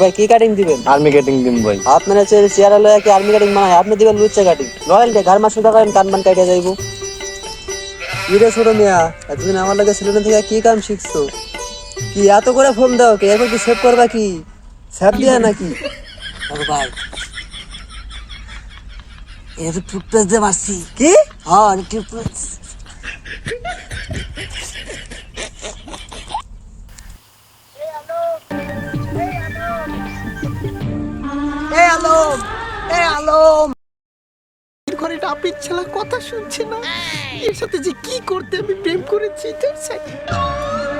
ভাই কি কাটিং দিবেন? আর্মি কাটিং দিন ভাই। আপনার হচ্ছে চেয়ারে লয়া কি আর্মি কাটিং মানায় আপনি দিবেন লুচ্চা কাটিং রয়েল গার মাস সুদা করেন কান মান কাটিয়ে যাইবো। কি রে ছোট মিয়া এতদিন আমার লাগে সেলুন থেকে কি কাম শিখছো? কি এত করে ফোন দাও কে? এবার কি সেভ করবা কি? সেভ দিয়া নাকি? আরে ভাই। তো টুথপেস্ট দিয়ে মারছি। কি? হ্যাঁ টুথপেস্ট কথা শুনছে না। এর সাথে যে কি করতে আমি প্রেম করেছি তোর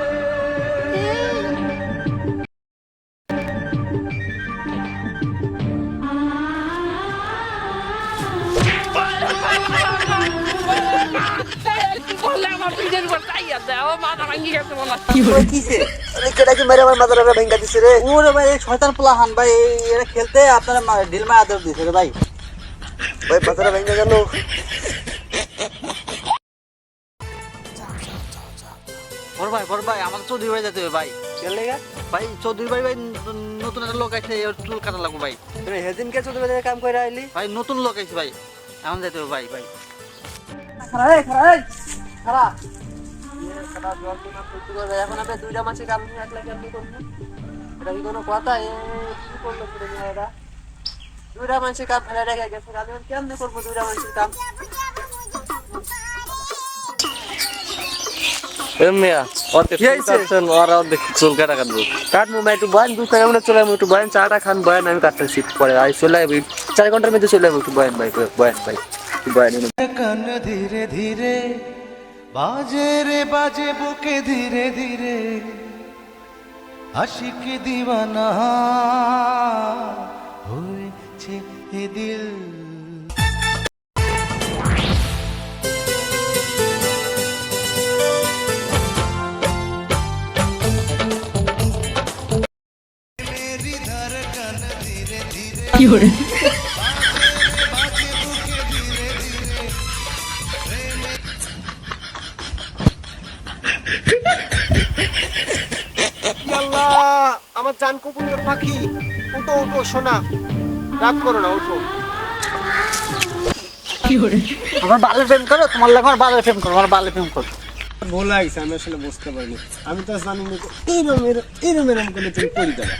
দিছে রে? ভাই ভাই মাথাটা ভেঙ্গা গেল। বড় ভাই বড় ভাই আমাকে চৌধুরী বাড়ি যেতে হবে ভাই। ভাই চৌধুরী বাড়ি ভাই নতুন একটা লোক আছে ওর চুল কাটা লাগবে ভাই। হেদিনকে ছোট বেলায় কাম করে আইলি? ভাই নতুন লোক আছে ভাই এখন যেতে হবে ভাই ভাই। খারা রে খারা রে খারা খারা জল তো না করতে পারবে এখন আপনি দুইটা মাসে কাম নিয়ে একলা কেমনি করব? এটা কি কোনো কথা? এ কি করল পুরো মেয়েরা? দুইটা মাসে কাম ফেলে রেখে গেছে। আমি এখন কেমনে করব দুইটা মাসের কাম? মিয়া ওতে কি হয়েছে? কাটছেন ওরা দেখি চুল কাটা কাটবো কাট মোবাইল একটু বয়ান দু খাই আমরা চলে যাব একটু বয়ান। চাটা খান বয়ান আমি কাটতেছি। পরে আই চলে যাব। চার ঘণ্টার মধ্যে চলে যাব একটু বয়ান ভাই বয়ান ভাই। বয়ান ধীরে ধীরে বাজে রে বাজে বুকে ধীরে ধীরে। আশিক দিওয়ানা হয়েছে এ দিল। আল্লাহ আমার জান কবুতর পাখি। উঠো উঠো সোনা। রাগ করো না উঠো। আমার বালের প্রেম করো? তোমার লাগে আমার বালের প্রেম করো আমার বালের প্রেম করো। ভুল লাগছে আমি আসলে বুঝতে পারিনি। আমি তো জানি না এরম এরম এরম এরম করে তুমি করে দেবে